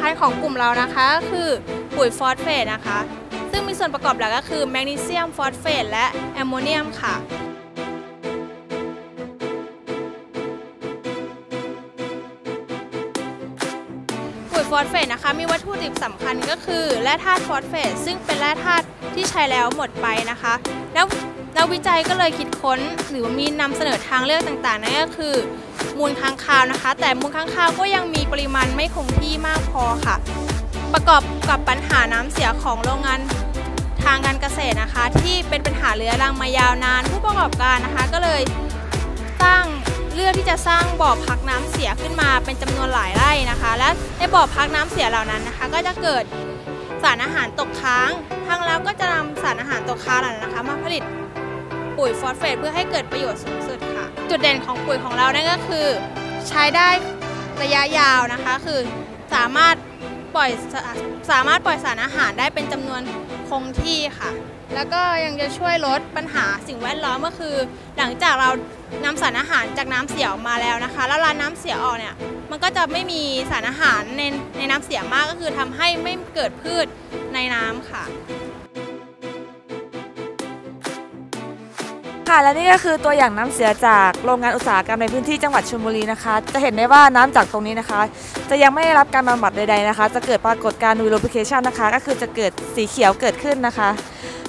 ภัณฑ์ของกลุ่มเรานะคะ คือปุ๋ยฟอสเฟตนะคะ ซึ่งมีส่วนประกอบหลักก็คือแมกนีเซียมฟอสเฟตและแอมโมเนียมค่ะปุ๋ยฟอสเฟตนะคะ มีวัตถุดิบสำคัญก็คือแร่ธาตุฟอสเฟตซึ่งเป็นแร่ธาตุที่ใช้แล้วหมดไปนะคะแล้วนักวิจัยก็เลยคิดค้นหรือมีนำเสนอทางเลือกต่างๆนั่นก็คือ มูลค้างคาวนะคะ แต่มูลค้างคาวก็ยังมีปริมาณไม่คงที่มากพอค่ะ ประกอบกับปัญหาน้ำเสียของโรงงานทางการเกษตรนะคะ ที่เป็นปัญหาเรื้อรังมายาวนาน ผู้ประกอบการนะคะก็เลยสร้งเลือกที่จะสร้างบ่อพักน้ำเสียขึ้นมาเป็นจำนวนหลายไร่นะคะ และในบ่อพักน้ำเสียเหล่านั้นนะคะ ก็จะเกิดสารอาหารตกค้างทางเราก็จะนำสารอาหารตกค้างเหล่านั้นนะคะ มาผลิตปุ๋ยฟอสเฟตเพื่อให้เกิดประโยชน์สูงสุด จุดเด่นของปุ๋ยของเรานั่นก็คือ ใช้ได้ระยะยาวนะคะ คือสามารถปล่อยสาสามารถปล่อยสารอาหารได้เป็นจำนวนคงที่ค่ะ แล้วก็ยังจะช่วยลดปัญหาสิ่งแวดล้อมก็คือ หลังจากเรานำสารอาหารจากน้ำเสียออกมาแล้วนะคะ แล้วรานน้ำเสียออกเนี่ยมันก็จะไม่มีสารอาหารในในน้ำเสียมากก็คือทำให้ไม่เกิดพืชในน้ำค่ะ ค่ะและนี่ก็คือตัวอย่างน้ำเสียจากโรงงานอุตสาหกรรมในพื้นที่จังหวัดชลบุรีนะคะ จะเห็นได้ว่าน้ำจากตรงนี้นะคะ จะยังไม่ได้รับการบำบัดใดๆนะคะ จะเกิดปรากฏการณ์วิโรพิเคชันนะคะ ก็คือจะเกิดสีเขียวเกิดขึ้นนะคะ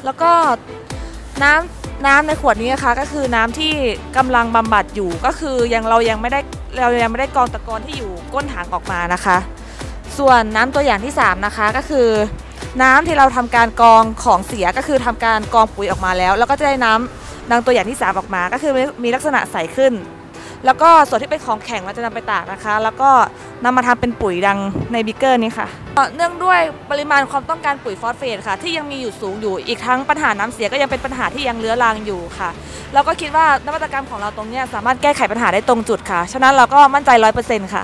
แล้วก็น้ำน้ำในขวดนี้นะคะ ก็คือน้ำที่กำลังบำบัดอยู่ก็คือยังเรายังไม่ได้เรายังไม่ได้กรองตะกอนที่อยู่ก้นถังออกมานะคะ ส่วนน้ำตัวอย่างที่สามนะคะก็คือน้ำที่เราทำการกรองของเสียก็คือทำการกรองปุ๋ยออกมาแล้ว แล้วก็จะได้น้ำ ดังตัวอย่างที่ 3 ออกมา ก็คือมีลักษณะใสขึ้น แล้วก็ส่วนที่เป็นของแข็งเราจะนำไปตากนะคะ แล้วก็นำมาทำเป็นปุ๋ยดังในบิเกอร์นี้ค่ะ เนื่องด้วยปริมาณความต้องการปุ๋ยฟอสเฟตค่ะ ที่ยังมีอยู่สูงอยู่อีกทั้งปัญหาน้ำเสียก็ยังเป็นปัญหาที่ยังเลื้อรังอยู่ค่ะเราก็คิดว่านวัตกรรมของเราตรงนี้สามารถแก้ไขปัญหาได้ตรงจุดค่ะฉะนั้นเราก็มั่นใจร้อยเปอร์เซ็นต์ค่ะ